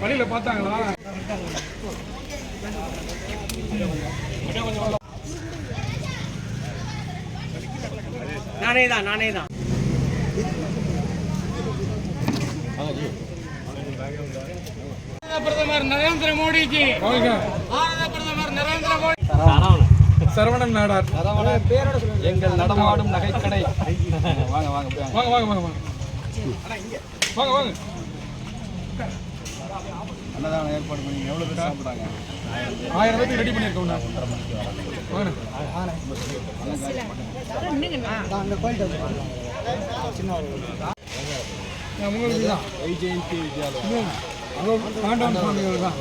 வழியில பார்த்தாங்களா? நானே தான் நானே தான். பிரதமர் நரேந்திர மோடிஜி பாரத பிரதமர் நரேந்திர மோடி. சரவணன் நாடார். எங்கள் நடமாடும் நகைக்கடை. வாங்க வாங்க வாங்க வாங்க வாங்க. வாங்க வாங்க வாங்க அன்னதானம் ஏற்பாடு பண்ணி எவ்வளோ பேர் சாப்பிட்றாங்க ஆயிரம் பேருக்கு ரெடி பண்ணியிருக்கோம் வாங்க உங்களுக்கு தான் வைஜெயந்தி வித்யாலயம் ஆண்டவன் சுவாமிகள் தான்